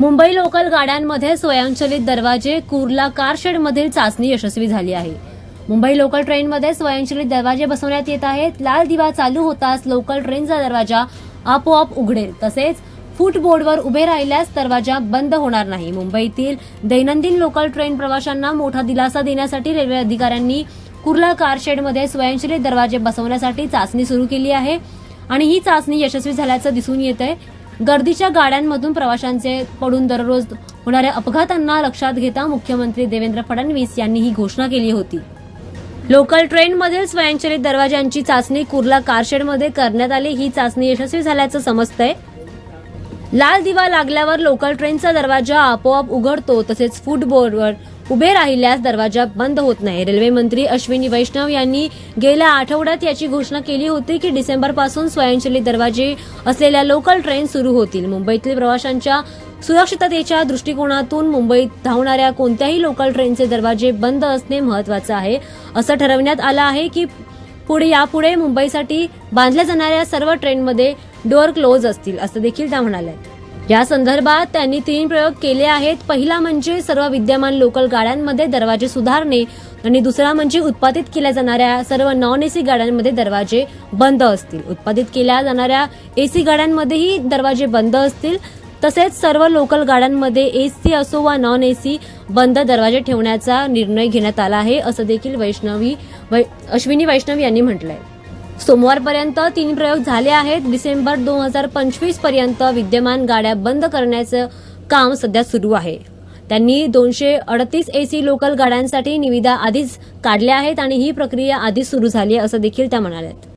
Mumbai local गाड्यांमध्ये स्वयंचलित दरवाजे कुर्ला कारशेडमधील चाचणी यशस्वी झाली आहे. मुंबई लोकल ट्रेनमध्ये स्वयंचलित दरवाजे बसवण्यात येत आहेत. लाल दिवा चालू होताच लोकल ट्रेनचा दरवाजा आपोआप उघडेल. तसेच फुटबोर्डवर उभे राहिल्यास दरवाजा बंद होणार नाही. मुंबईतील दैनंदिन लोकल ट्रेन प्रवाशांना मोठा दिलासा देण्यासाठी रेल्वे अधिकाऱ्यांनी कुर्ला कारशेडमध्ये स्वयंचलित दरवाजे बसवण्यासाठी चाचणी सुरू केली आहे आणि ही चाचणी यशस्वी झाल्याचं दिसून येत आहे गर्दीच्या गाड्यांमधून प्रवाशांचे पडून दररोज होणाऱ्या अपघातांना लक्षात घेता मुख्यमंत्री देवेंद्र फडणवीस यांनी ही घोषणा केली होती. लोकल ट्रेनमधील स्वयंचलित दरवाजांची चाचणी कुर्ला कारशेडमध्ये करण्यात आली. ही चाचणी यशस्वी झाल्याचं समजतंय. लाल दिवा लागल्यावर लोकल ट्रेनचा दरवाजा आपोआप उघडतो तसेच फुटबोर्डवर उभे राहिल्यास दरवाजा बंद होत नाही. रेल्वे मंत्री अश्विनी वैष्णव यांनी गेल्या आठवड्यात याची घोषणा केली होती की डिसेंबरपासून स्वयंचलित दरवाजे असलेल्या लोकल ट्रेन सुरू होतील. मुंबईतील प्रवाशांच्या सुरक्षिततेच्या दृष्टिकोनातून मुंबईत धावणाऱ्या कोणत्याही लोकल ट्रेनचे दरवाजे बंद असणे महत्वाचं आहे. असं ठरवण्यात आलं आहे की पुढे यापुढे मुंबईसाठी बांधल्या जाणाऱ्या सर्व ट्रेनमध्ये डोअर क्लोज असतील असं देखील त्या म्हणाल्या. या संदर्भात त्यांनी तीन प्रयोग केले आहेत. पहिला म्हणजे सर्व विद्यमान लोकल गाड्यांमध्ये दरवाजे सुधारणे आणि दुसरा म्हणजे उत्पादित केल्या जाणाऱ्या सर्व नॉन एसी गाड्यांमध्ये दरवाजे बंद असतील. उत्पादित केल्या जाणाऱ्या एसी गाड्यांमध्येही दरवाजे बंद असतील. तसेच सर्व लोकल गाड्यांमध्ये एसी असो वा नॉन एसी बंद दरवाजे ठेवण्याचा निर्णय घेण्यात आला आहे असं देखील वैष्णवी वै- अश्विनी वैष्णव यांनी म्हटलंय. सोमवारपर्यंत तीन प्रयोग झाले आहेत. डिसेंबर दोन हजार पंचवीसपर्यंत विद्यमान गाड्या बंद करण्याचं काम सध्या सुरू आहे. त्यांनी दोनशे अडतीस एसी लोकल गाड्यांसाठी निविदा आधीच काढल्या आहेत आणि ही प्रक्रिया आधीच सुरू झाली आहे असं देखील त्या म्हणाल्यात.